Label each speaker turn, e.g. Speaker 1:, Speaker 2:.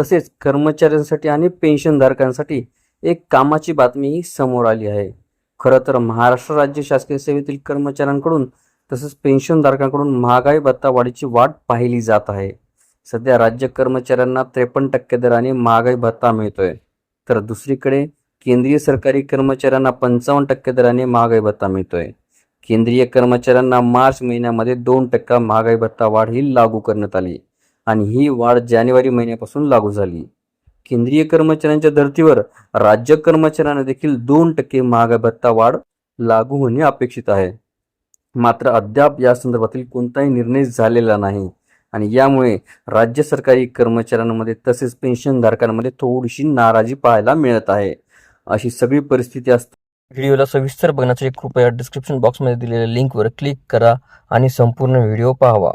Speaker 1: तसेच कर्मचाऱ्यांसाठी आणि पेन्शनधारकांसाठी एक कामाची बातमी समोर आली आहे. खरं तर महाराष्ट्र राज्य शासकीय सेवेतील कर्मचाऱ्यांकडून तसेच पेन्शनधारकांकडून महागाई भत्ता वाढीची वाट पाहिली जात आहे. सध्या राज्य कर्मचाऱ्यांना त्रेपन्न टक्के दराने महागाई भत्ता मिळतोय. तर दुसरीकडे केंद्रीय सरकारी कर्मचाऱ्यांना पंचावन्न टक्के दराने महागाई भत्ता मिळतोय. केंद्रीय कर्मचाऱ्यांना मार्च महिन्यामध्ये दोन टक्का महागाई भत्ता वाढ ही लागू करण्यात आली. आणि ही वाढ जानेवारी महिन्यापासून लागू झाली. केंद्रीय कर्मचाऱ्यांच्या धर्तीवर राज्य कर्मचाऱ्यांना देखील दोन टक्के महागाई भत्ता वाढ लागू होणे अपेक्षित आहे. मात्र अद्याप या संदर्भातील कोणताही निर्णय झालेला नाही आणि यामुळे राज्य सरकारी कर्मचाऱ्यांमध्ये तसेच पेन्शनधारकांमध्ये थोडीशी नाराजी पाहायला मिळत आहे. अशी सगळी परिस्थिती असते व्हिडिओला सविस्तर बघण्यासाठी कृपया डिस्क्रिप्शन बॉक्समध्ये दिलेल्या लिंकवर क्लिक करा आणि संपूर्ण व्हिडिओ पाहावा.